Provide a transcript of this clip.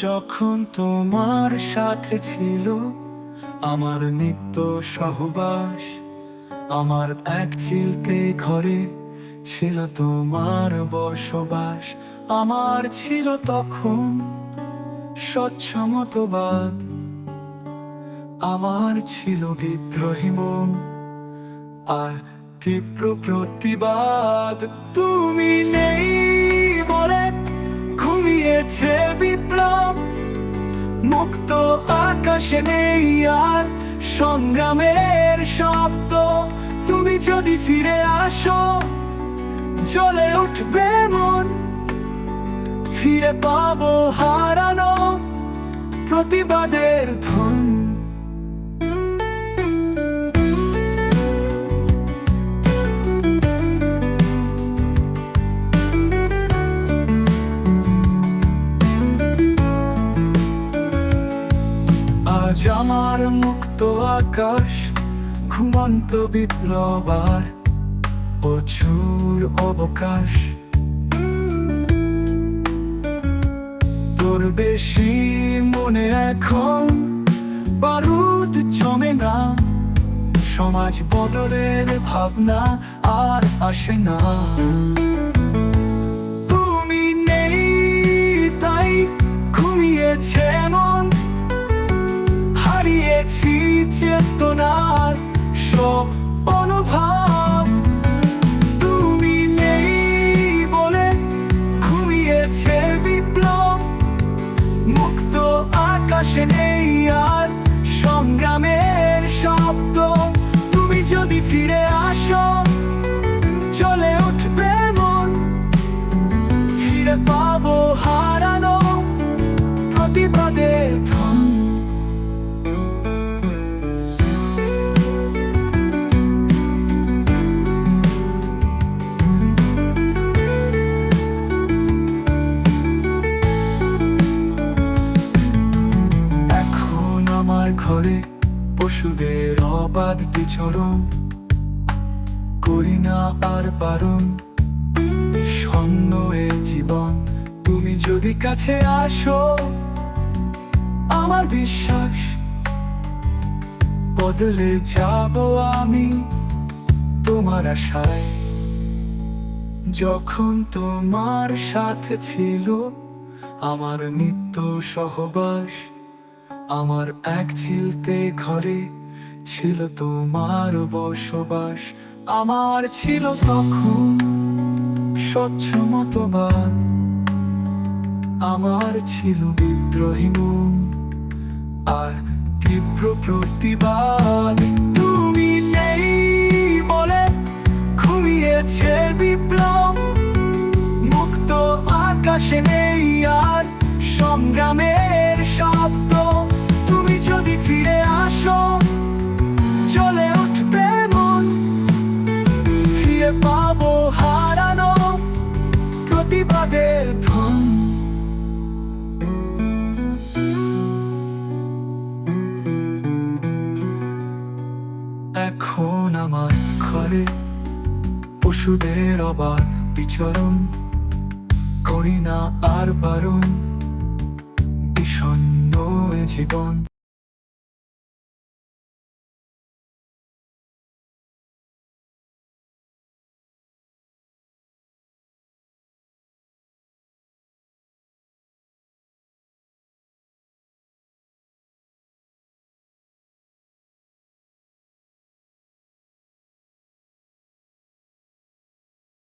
যখন তোমার সাথে ছিল আমার নিত্য সহবাস, আমার এক চিলতে ঘরে ছিল তোমার বসবাস। আমার ছিল তখন স্বচ্ছ মতবাদ আমার ছিল বিদ্রোহী মন আর তীব্র প্রতিবাদ। তুমি নেই বলে ঘুমিয়েছে মুক্ত আকাশে নেই আর সংগ্রামের শব্দ। তুমি যদি ফিরে আসো চলে উঠবে মন। ফিরে পাবো হারানো প্রতিবাদের ধন। আজ আমার মুক্ত আকাশ, ঘুমন্ত বিপ্লব আর প্রচুর অবকাশ। তোর বেশি মনে এখন বারুদ জমে না। সমাজ বদলের ভাবনা আর আসে না। তুমি নেই, তাই ঘুমিয়েছে মন। হারিয়েছি চেতনার সব অনুভব। তুমি নেই বলে ঘুমিয়েছে বিপ্লব। মুক্ত আকাশে নেই আর সংগ্রামের শব্দ। তুমি যদি ফিরে আসো ঘরে পশুদের অবাধ বিচরণ করি না আর বারণ বিষণ্ণ এ জীবন, তুমি যদি কাছে আসো, আমার বিশ্বাস বদলে যাব আমি তোমার আশায়। যখন তোমার সাথে ছিল আমার নিত্য সহবাস আমার এক চিলতে ঘরে ছিল তোমার বসবাস। আমার ছিল তখন স্বচ্ছ মতবাদ। আমার ছিল বিদ্রোহী মন আর তীব্র প্রতিবাদ। তুমি নেই বলে ঘুমিয়েছে বিপ্লব। মুক্ত আকাশে নেই আর যদি ফিরে আসো চলে উঠবে মন। ফিরে পাবো হারানো প্রতিবাদের ধন। এখন আমার ঘরে পশুদের অবাধ বিচরণ। করি না আর বারণ, বিষণ্ণ জীবন।